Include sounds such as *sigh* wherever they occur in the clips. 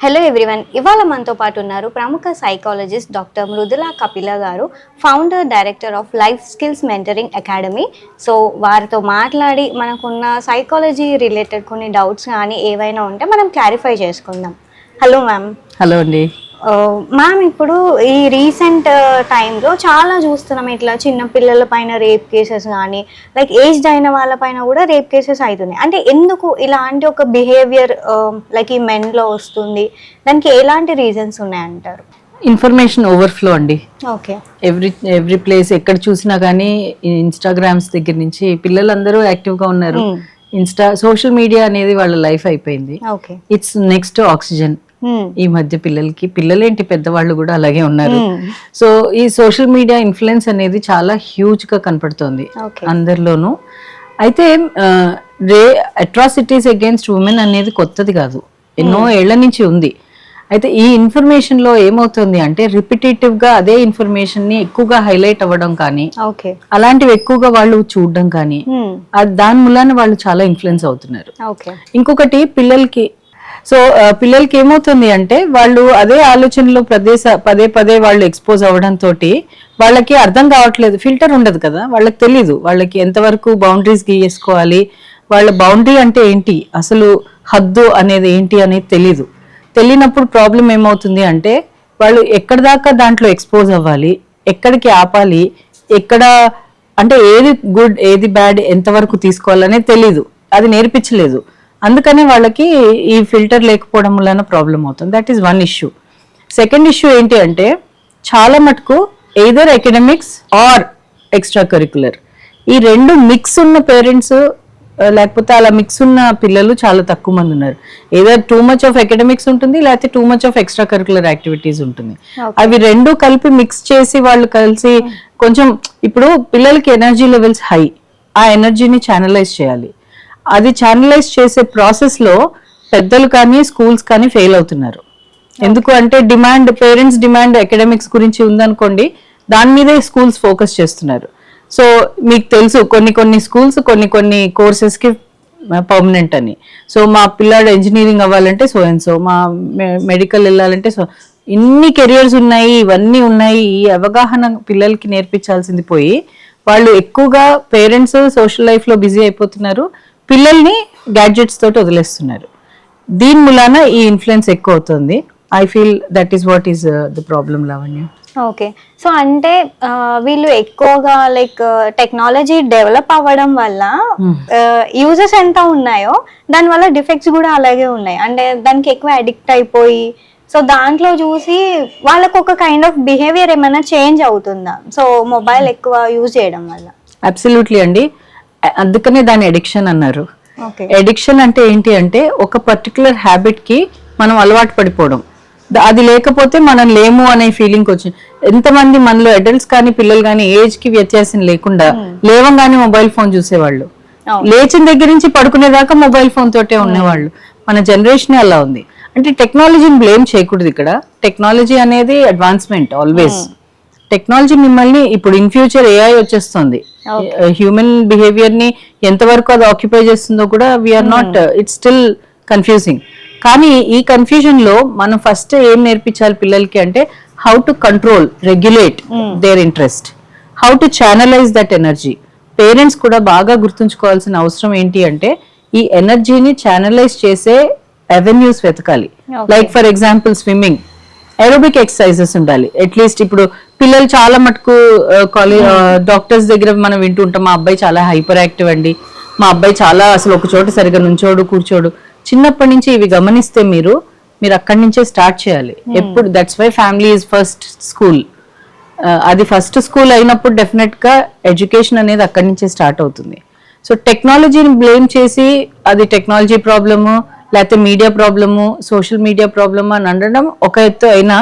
Hello everyone ఇవాళ మనతో పాటు ఉన్నారు ప్రముఖ psychologist doctor Mridula Kapila garu founder director of life skills mentoring academy so వారితో మాట్లాడి మనకున్న సైకాలజీ రిలేటెడ్ కొన్ని డౌట్స్ కానీ ఏవైనా ఉంటే మనం క్లారిఫై చేసుకుందాం. హలో మ్యామ్ హలో అండి. మ్యామ్ ఇప్పుడు ఈ రీసెంట్ టైంలో చాలా చూస్తున్నాం. ఇట్లా చిన్న పిల్లల పైన రేప్ కేసెస్ కానీ లైక్ ఏజ్డ్ అయిన వాళ్ళ పైన కూడా రేప్ కేసెస్ అవుతున్నాయి అంటే ఎందుకు ఇలాంటి ఒక బిహేవియర్ లైక్ ఈ మెన్లో వస్తుంది? దానికి ఎలాంటి రీజన్స్ ఉన్నాయంటారు? ఇన్ఫర్మేషన్ ఓవర్ఫ్లో అండి. ఓకే. ఎవ్రీ ఎవ్రీ ప్లేస్ ఎక్కడ చూసినా కానీ ఇన్స్టాగ్రామ్స్ దగ్గర నుంచి పిల్లలందరూ యాక్టివ్గా ఉన్నారు. ఇన్స్టా సోషల్ మీడియా అనేది వాళ్ళ లైఫ్ అయిపోయింది. ఓకే. ఇట్స్ నెక్స్ట్ ఆక్సిజన్ ఈ మధ్య పిల్లలకి పిల్లలేంటి పెద్దవాళ్ళు కూడా అలాగే ఉన్నారు. సో ఈ సోషల్ మీడియా ఇన్ఫ్లుయెన్స్ అనేది చాలా హ్యూజ్గా కనపడుతోంది అందరిలోనూ. అయితే రే అట్రాసిటీస్ అగేన్స్ట్ ఉమెన్ అనేది కొత్తది కాదు. ఎన్నో ఏళ్ళ నుంచి ఉంది. అయితే ఈ ఇన్ఫర్మేషన్లో ఏమవుతుంది అంటే రిపిటేటివ్గా అదే ఇన్ఫర్మేషన్ని ఎక్కువగా హైలైట్ అవ్వడం కానీ అలాంటివి ఎక్కువగా వాళ్ళు చూడడం కానీ దాని మూలాన వాళ్ళు చాలా ఇన్ఫ్లుయెన్స్ అవుతున్నారు. ఇంకొకటి పిల్లలకి సో పిల్లలకి ఏమవుతుంది అంటే వాళ్ళు అదే ఆలోచనలు ప్రదేశ పదే పదే వాళ్ళు ఎక్స్పోజ్ అవ్వడం తోటి వాళ్ళకి అర్థం కావట్లేదు. ఫిల్టర్ ఉండదు కదా. వాళ్ళకి తెలీదు. వాళ్ళకి ఎంతవరకు బౌండరీస్ గీయేసుకోవాలి వాళ్ళ బౌండరీ అంటే ఏంటి? అసలు హద్దు అనేది ఏంటి అనేది తెలీదు. తెలియనప్పుడు ప్రాబ్లం ఏమవుతుంది అంటే వాళ్ళు ఎక్కడి దాకా దాంట్లో ఎక్స్పోజ్ అవ్వాలి ఎక్కడికి ఆపాలి ఎక్కడ అంటే ఏది గుడ్ ఏది బ్యాడ్ ఎంతవరకు తీసుకోవాలనేది తెలీదు. అది నేర్పించలేదు. అందుకని వాళ్ళకి ఈ ఫిల్టర్ లేకపోవడం వలన ప్రాబ్లం అవుతుంది. That is one issue second issue ఏంటి అంటే చాలా మటుకు either academics or extra curricular ఈ రెండు మిక్స్ ఉన్న పేరెంట్స్ లేకపోతే అలా మిక్స్ ఉన్న పిల్లలు చాలా తక్కువ మంది ఉన్నారు. Either too much of academics ఉంటుంది లేకపోతే too much of extra curricular activities ఉంటుంది అవి రెండు కలిపి మిక్స్ చేసి వాళ్ళు కలిసి కొంచెం ఇప్పుడు పిల్లలకి ఎనర్జీ లెవెల్స్ హై ఆ ఎనర్జీని ఛానలైజ్ చేయాలి. అది ఛానలైజ్ చేసే ప్రాసెస్లో పెద్దలు కానీ స్కూల్స్ కానీ ఫెయిల్ అవుతున్నారు. ఎందుకు అంటే డిమాండ్ పేరెంట్స్ డిమాండ్ అకాడమిక్స్ గురించి ఉందనుకోండి దాని మీదే స్కూల్స్ ఫోకస్ చేస్తున్నారు. సో మీకు తెలుసు కొన్ని కొన్ని స్కూల్స్ కొన్ని కొన్ని కోర్సెస్కి పర్మనెంట్ అని. సో మా పిల్లాడు ఇంజనీరింగ్ అవ్వాలంటే సో అండ్ సో మా మెడికల్ వెళ్ళాలంటే సో ఇన్ని కెరియర్స్ ఉన్నాయి ఇవన్నీ ఉన్నాయి ఈ అవగాహన పిల్లలకి నేర్పించాల్సింది పోయి వాళ్ళు ఎక్కువగా పేరెంట్స్ సోషల్ లైఫ్లో బిజీ అయిపోతున్నారు. పిల్లల్ని గ్యాడ్జెట్స్ తోటి వదిలేస్తున్నారు. దీని మూలాన ఈ ఇన్ఫ్లుయెన్స్ ఎక్కువ అవుతుంది I feel that is what is the problem Lavanya okay so అంటే ఆ, వీళ్ళు ఎక్కువగా లైక్ టెక్నాలజీ డెవలప్ అవ్వడం వల్ల యూజెస్ ఎంత ఉన్నాయో దాని వల్ల డిఫెక్ట్స్ కూడా అలాగే ఉన్నాయి. అంటే దానికి ఎక్కువ అడిక్ట్ అయిపోయి సో దాంట్లో చూసి వాళ్ళకు ఒక కైండ్ ఆఫ్ బిహేవియర్ ఏమైనా చేంజ్ అవుతుందా? సో మొబైల్ ఎక్కువ యూజ్ చేయడం వల్ల. అబ్సల్యూట్లీ అండి. అందుకనే దాని ఎడిక్షన్ అన్నారు. ఓకే. ఎడిక్షన్ అంటే ఏంటి అంటే ఒక పర్టికులర్ హ్యాబిట్కి మనం అలవాటు పడిపోవడం. అది లేకపోతే మనం లేము అనే ఫీలింగ్ వచ్చింది ఎంతమంది మనలో అడల్ట్స్ కానీ పిల్లలు కానీ ఏజ్కి వ్యత్యాసం లేకుండా లేవంగానే మొబైల్ ఫోన్ చూసేవాళ్ళు. లేచిన దగ్గర నుంచి పడుకునేదాకా మొబైల్ ఫోన్ తోటే ఉండేవాళ్ళు. మన జనరేషన్ అలా ఉంది. అంటే టెక్నాలజీని బ్లేమ్ చేయకూడదు ఇక్కడ. టెక్నాలజీ అనేది అడ్వాన్స్మెంట్ ఆల్వేస్ టెక్నాలజీ మిమ్మల్ని ఇప్పుడు ఇన్ ఫ్యూచర్ ఏఐ వచ్చేస్తుంది. హ్యూమన్ బిహేవియర్ని ఎంతవరకు అది ఆక్యుపై చేస్తుందో కూడా we are not it's still confusing కానీ ఈ కన్ఫ్యూజన్లో మనం ఫస్ట్ ఏం నేర్పించాలి పిల్లలకి అంటే how to control regulate their interest how to channelize that energy parents కూడా బాగా గుర్తుంచుకోవాల్సిన అవసరం ఏంటి అంటే ఈ ఎనర్జీని ఛానలైజ్ చేసే అవెన్యూస్ వెతకాలి. Like for example swimming aerobic exercises ఉండాలి. అట్లీస్ట్ ఇప్పుడు పిల్లలు చాలా మటుకు కాలేజ్ డాక్టర్స్ దగ్గర మనం వింటూ ఉంటాం మా అబ్బాయి చాలా హైపర్ యాక్టివ్ అండి. మా అబ్బాయి చాలా అసలు ఒక చోట సరిగా నుంచోడు కూర్చోడు. చిన్నప్పటి నుంచి ఇవి గమనిస్తే మీరు మీరు అక్కడి నుంచే స్టార్ట్ చేయాలి. ఎప్పుడు that's why family is first school అది ఫస్ట్ స్కూల్ అయినప్పుడు డెఫినెట్గా ఎడ్యుకేషన్ అనేది అక్కడి నుంచే స్టార్ట్ అవుతుంది. సో టెక్నాలజీని బ్లేమ్ చేసి అది టెక్నాలజీ ప్రాబ్లము లేకపోతే media problem social media problem అని అనడం ఒక ఎత్తు అయినా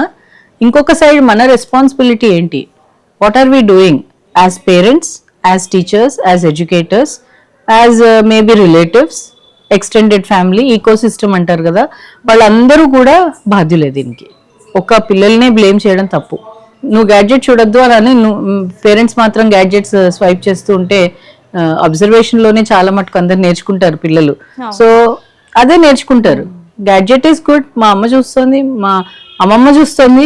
ఇంకొక సైడ్ మన రెస్పాన్సిబిలిటీ ఏంటి? What are we doing as parents as teachers as educators as maybe relatives extended family ecosystem అంటారు కదా వాళ్ళందరూ కూడా బాధ్యులే దీనికి. ఒక పిల్లల్నే బ్లేమ్ చేయడం తప్పు. నువ్వు గ్యాడ్జెట్ చూడొద్దు అని నువ్వు పేరెంట్స్ మాత్రం గ్యాడ్జెట్స్ స్వైప్ చేస్తూ ఉంటే అబ్జర్వేషన్లోనే చాలా మటుకు అందరు నేర్చుకుంటారు పిల్లలు. సో అదే నేర్చుకుంటారు. గ్యాడ్జెట్ ఈస్ గుడ్ మా అమ్మ చూస్తుంది మా అమ్మమ్మ చూస్తుంది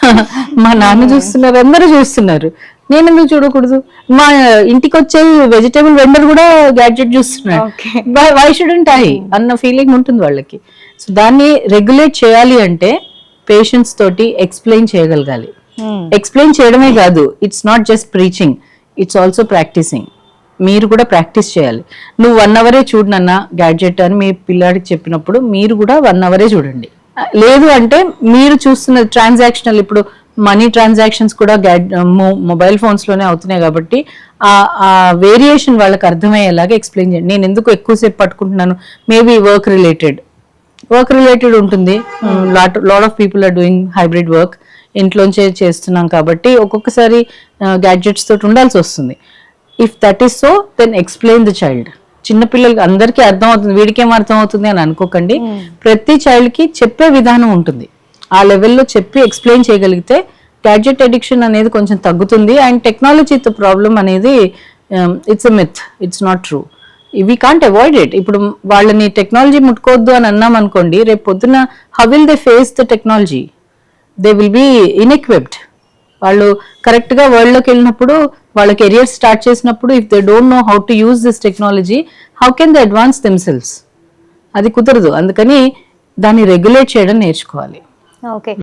*laughs* మా నాన్న చూస్తున్నారు అందరూ చూస్తున్నారు. నేను ఎందుకు చూడకూడదు? మా ఇంటికి వచ్చే వెజిటేబుల్ వెండర్ కూడా గ్యాడ్జెట్ చూస్తున్నాడు. వై షుడెంట్ ఐ అన్న ఫీలింగ్ ఉంటుంది వాళ్ళకి. సో దాన్ని రెగ్యులేట్ చేయాలి అంటే పేషెంట్స్ తోటి ఎక్స్ప్లెయిన్ చేయగలగాలి. ఎక్స్ప్లెయిన్ చేయడమే కాదు it's not just preaching it's also practising మీరు కూడా ప్రాక్టీస్ చేయాలి. నువ్వు వన్ అవరే చూడు నాన్న గ్యాడ్జెట్ అని మీ పిల్లాడికి చెప్పినప్పుడు మీరు కూడా వన్ అవరే చూడండి. లేదు అంటే మీరు చూస్తున్న ట్రాన్సాక్షనల్ ఇప్పుడు మనీ ట్రాన్సాక్షన్స్ కూడా మొబైల్ ఫోన్స్లోనే అవుతున్నాయి కాబట్టి ఆ ఆ వేరియేషన్ వాళ్ళకి అర్థమయ్యేలాగా ఎక్స్ప్లెయిన్ చేయండి. నేను ఎందుకు ఎక్కువసేపు పట్టుకుంటున్నాను? Maybe work related work related ఉంటుంది. Lot lot of people are doing hybrid work ఇంట్లోంచే చేస్తున్నాం కాబట్టి ఒక్కొక్కసారి గ్యాడ్జెట్స్ తోటి ఉండాల్సి వస్తుంది. If that is so then explain the child చిన్న పిల్లలకి అందరికీ అర్థం అవుతుంది వీడికేం అర్థం అవుతుంది అని అనుకోకండి. ప్రతి చైల్డ్కి చెప్పే విధానం ఉంటుంది. ఆ లెవెల్లో చెప్పి ఎక్స్ప్లెయిన్ చేయగలిగితే గ్యాడ్జెట్ అడిక్షన్ అనేది కొంచెం తగ్గుతుంది అండ్ టెక్నాలజీతో ప్రాబ్లం అనేది it's a myth it's not true we can't avoid it ఇప్పుడు వాళ్ళని టెక్నాలజీ ముట్టుకోవద్దు అని అన్నాం అనుకోండి రేపు పొద్దున how will they face the technology they will be unequipped వాళ్ళు కరెక్ట్గా వరల్డ్లోకి వెళ్ళినప్పుడు వాళ్ళ కెరియర్ స్టార్ట్ చేసినప్పుడు if they don't know how to use this technology how can they advance themselves అది కుదరదు. అందుకని దాన్ని రెగ్యులేట్ చేయడం నేర్చుకోవాలి. ఓకే